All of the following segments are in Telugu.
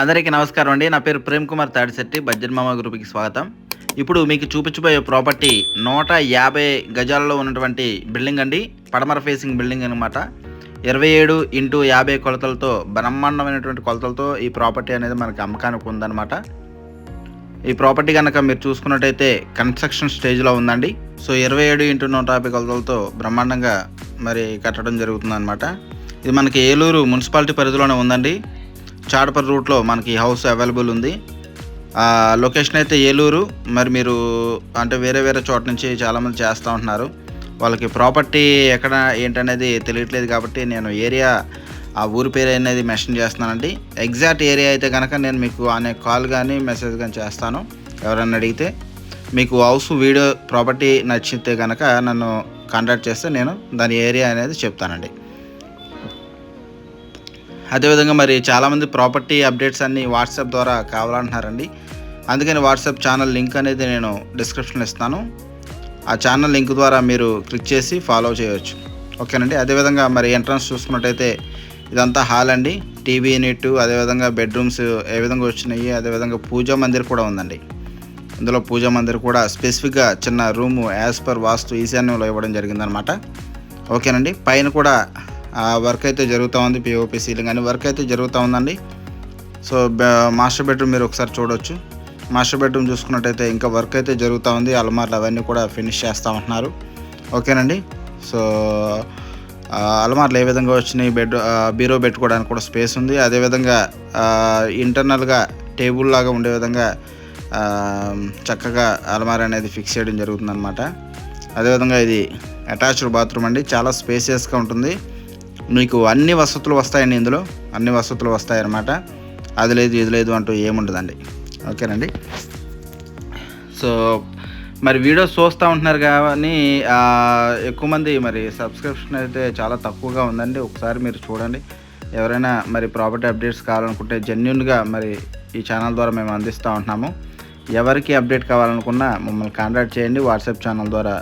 అందరికీ నమస్కారం అండి. నా పేరు ప్రేమ్ కుమార్ తాడిశెట్టి బడ్జెట్ మామ గ్రూప్కి స్వాగతం. ఇప్పుడు మీకు చూపించబోయే ప్రాపర్టీ నూట యాభై గజాలలో ఉన్నటువంటి బిల్డింగ్ అండి. పడమర ఫేసింగ్ బిల్డింగ్ అనమాట ఇరవై ఏడు ఇంటూ యాభై కొలతలతో బ్రహ్మాండమైనటువంటి కొలతలతో ఈ ప్రాపర్టీ అనేది మనకు అమ్మకానికి ఉందన్నమాట. ఈ ప్రాపర్టీ కనుక మీరు చూసుకున్నట్టయితే కన్స్ట్రక్షన్ స్టేజ్లో ఉందండి. సో ఇరవై ఏడు ఇంటూ నూట యాభై కొలతలతో బ్రహ్మాండంగా మరి కట్టడం జరుగుతుందన్నమాట. ఇది మనకి ఏలూరు మున్సిపాలిటీ పరిధిలోనే ఉందండి. చాడపర్ రూట్లో మనకి హౌస్ అవైలబుల్ ఉంది. ఆ, లొకేషన్ అయితే ఏలూరు. మరి మీరు అంటే వేరే వేరే చోట నుంచి చాలామంది చేస్తూ ఉంటున్నారు. వాళ్ళకి ప్రాపర్టీ ఎక్కడ ఏంటనేది తెలియట్లేదు కాబట్టి నేను ఏరియా ఆ ఊరి పేరు అనేది మెన్షన్ చేస్తున్నానండి. ఎగ్జాక్ట్ ఏరియా అయితే కనుక నేను మీకు అనే కాల్ కానీ మెసేజ్ కానీ చేస్తాను. ఎవరైనా అడిగితే మీకు హౌస్ వీడియో ప్రాపర్టీ నచ్చితే కనుక నన్ను కాంటాక్ట్ చేస్తే నేను దాని ఏరియా అనేది చెప్తానండి. అదేవిధంగా మరి చాలామంది ప్రాపర్టీ అప్డేట్స్ అన్నీ వాట్సాప్ ద్వారా కావాలంటున్నారండి. అందుకని వాట్సాప్ ఛానల్ లింక్ అనేది నేను డిస్క్రిప్షన్లో ఇస్తాను. ఆ ఛానల్ లింక్ ద్వారా మీరు క్లిక్ చేసి ఫాలో చేయవచ్చు ఓకేనండి? అదేవిధంగా మరి ఎంట్రన్స్ చూసుకున్నట్టయితే ఇదంతా హాల్ అండి. టీవీ యూనిట్ అదేవిధంగా బెడ్రూమ్స్ ఏ విధంగా వచ్చినాయి అదేవిధంగా పూజా మందిర్ కూడా ఉందండి. ఇందులో పూజా మందిర్ కూడా స్పెసిఫిక్గా చిన్న రూము యాజ్ పర్ వాస్తు ఈశాన్యంలో ఇవ్వడం జరిగిందనమాట. ఓకేనండి? పైన కూడా వర్క్ అయితే జరుగుతూ ఉంది పిఓపి సీలింగ్ అని వర్క్ అయితే జరుగుతూ ఉందండి. సో మాస్టర్ బెడ్రూమ్ మీరు ఒకసారి చూడొచ్చు. మాస్టర్ బెడ్రూమ్ చూసుకున్నట్టయితే ఇంకా వర్క్ అయితే జరుగుతూ ఉంది అలమార్లు అవన్నీ కూడా ఫినిష్ చేస్తూ ఉంటున్నారు. ఓకేనండి? సో అలమార్లు ఏ విధంగా వచ్చినాయి? బెడ్ బీరో పెట్టుకోవడానికి కూడా స్పేస్ ఉంది. అదేవిధంగా ఇంటర్నల్గా టేబుల్ లాగా ఉండే విధంగా చక్కగా అలమార్ అనేది ఫిక్స్ చేయడం జరుగుతుందన్నమాట. అదేవిధంగా ఇది అటాచ్డ్ బాత్రూమ్ అండి. చాలా స్పేసియస్గా ఉంటుంది. నీకు అన్ని వసతులు వస్తాయండి ఇందులో. అన్ని వసతులు వస్తాయన్నమాట. అది లేదు ఇది లేదు అంటూ ఏముండదండి. ఓకేనండి? సో మరి వీడియోస్ చూస్తూ ఉంటున్నారు కానీ ఎక్కువ మంది మరి సబ్స్క్రిప్షన్ అయితే చాలా తక్కువగా ఉందండి. ఒకసారి మీరు చూడండి. ఎవరైనా మరి ప్రాపర్టీ అప్డేట్స్ కావాలనుకుంటే జెన్యున్గా మరి ఈ ఛానల్ ద్వారా మేము అందిస్తూ ఉంటున్నాము. ఎవరికి అప్డేట్ కావాలనుకున్నా మమ్మల్ని కాంటాక్ట్ చేయండి. వాట్సాప్ ఛానల్ ద్వారా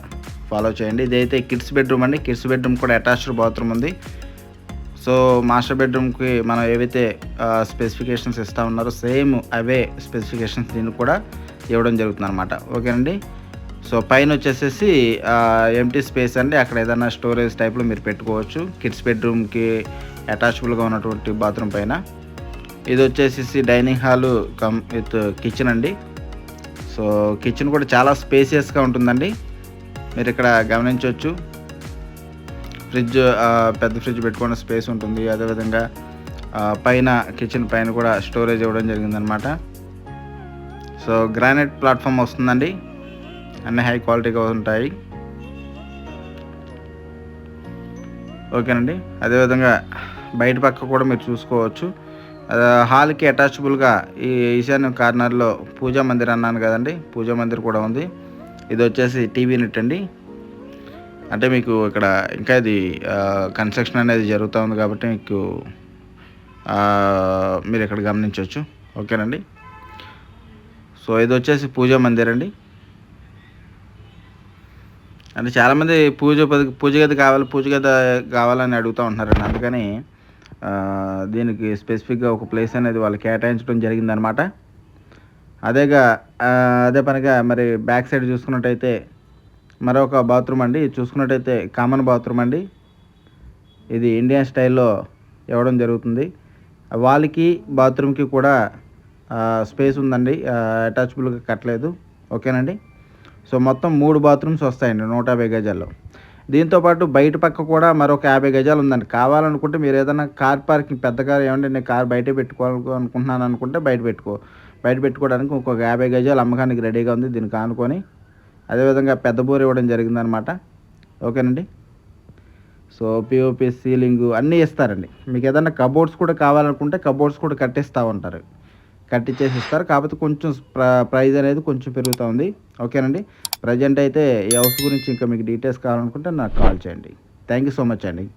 ఫాలో చేయండి. ఇదైతే కిడ్స్ బెడ్రూమ్ అండి. కిడ్స్ బెడ్రూమ్ కూడా అటాచ్డ్ బాత్రూమ్ ఉంది. సో మాస్టర్ బెడ్రూమ్కి మనం ఏవైతే స్పెసిఫికేషన్స్ ఇస్తా ఉన్నారో సేమ్ అవే స్పెసిఫికేషన్స్ దీన్ని కూడా ఇవ్వడం జరుగుతుంది అనమాట ఓకేనండి? సో పైన వచ్చేసేసి ఎంటీ స్పేస్ అండి. అక్కడ ఏదైనా స్టోరేజ్ టైప్లో మీరు పెట్టుకోవచ్చు. కిడ్స్ బెడ్రూమ్కి అటాచబుల్గా ఉన్నటువంటి బాత్రూమ్ పైన. ఇది వచ్చేసేసి dining hall come with kitchen అండి. సో కిచెన్ కూడా చాలా స్పేసియస్గా ఉంటుందండి. మీరు ఇక్కడ గమనించవచ్చు. ఫ్రిడ్జ్ పెద్ద ఫ్రిడ్జ్ పెట్టుకునే స్పేస్ ఉంటుంది. అదేవిధంగా పైన కిచెన్ పైన కూడా స్టోరేజ్ ఇవ్వడం జరిగిందనమాట సో గ్రానైట్ ప్లాట్ఫామ్ వస్తుందండి. అన్ని హై క్వాలిటీగా ఉంటాయి. ఓకేనండి. అదేవిధంగా బయట పక్క కూడా మీరు చూసుకోవచ్చు. హాల్కి అటాచబుల్గా ఈ ఈశాన్య కార్నర్లో పూజా మందిర్ అన్నాను కదండి. పూజా మందిర్ కూడా ఉంది. ఇది వచ్చేసి టీవీ నెట్ అండి. అంటే మీకు ఇక్కడ ఇంకా ఇది కన్స్ట్రక్షన్ అనేది జరుగుతూ ఉంది కాబట్టి మీకు మీరు ఇక్కడ గమనించవచ్చు. ఓకేనండి? సో ఇది వచ్చేసి పూజా మందిర్ అండి. అంటే చాలామంది పూజ పూజ గది కావాలి పూజ గది కావాలని అడుగుతూ ఉంటున్నారండి. అందుకని దీనికి స్పెసిఫిక్గా ఒక ప్లేస్ అనేది వాళ్ళు కేటాయించడం జరిగిందనమాట అదేగా అదే పనిగా మరి బ్యాక్ సైడ్ చూసుకున్నట్టయితే మరొక బాత్రూమ్ అండి. ఇది చూసుకున్నట్టయితే కామన్ బాత్రూమ్ అండి. ఇది ఇండియన్ స్టైల్లో ఇవ్వడం జరుగుతుంది. వాళ్ళకి బాత్రూమ్కి కూడా స్పేస్ ఉందండి. అటాచబుల్గా కట్టలేదు. ఓకేనండి? సో మొత్తం మూడు బాత్రూమ్స్ వస్తాయండి నూట యాభై గజాల్లో. దీంతోపాటు బయట పక్క కూడా మరొక యాభై గజాలు ఉందండి. కావాలనుకుంటే మీరు ఏదైనా కార్ పార్కింగ్ పెద్ద కార్ ఏమంటే నేను కార్ బయటే పెట్టుకోవాలి అనుకుంటున్నాను అనుకుంటే బయట పెట్టుకో. బయట పెట్టుకోవడానికి ఇంకొక యాభై గజాలు అమ్మకానికి రెడీగా ఉంది. దీనికి ఆనుకొని అదేవిధంగా పెద్ద బోర్ ఇవ్వడం జరిగిందనమాట ఓకేనండి? సో పిఓపి సీలింగ్ అన్నీ ఇస్తారండి. మీకు ఏదైనా కబోర్డ్స్ కూడా కావాలనుకుంటే కబోర్డ్స్ కూడా కట్టిస్తూ ఉంటారు. కట్టించేసి ఇస్తారు కాకపోతే కొంచెం ప్ర- అనేది కొంచెం పెరుగుతూ ఉంది. ఓకేనండి? ప్రజెంట్ అయితే ఈ హౌస్ గురించి ఇంకా మీకు డీటెయిల్స్ కావాలనుకుంటే నాకు కాల్ చేయండి. థ్యాంక్ యూ సో మచ్ అండి.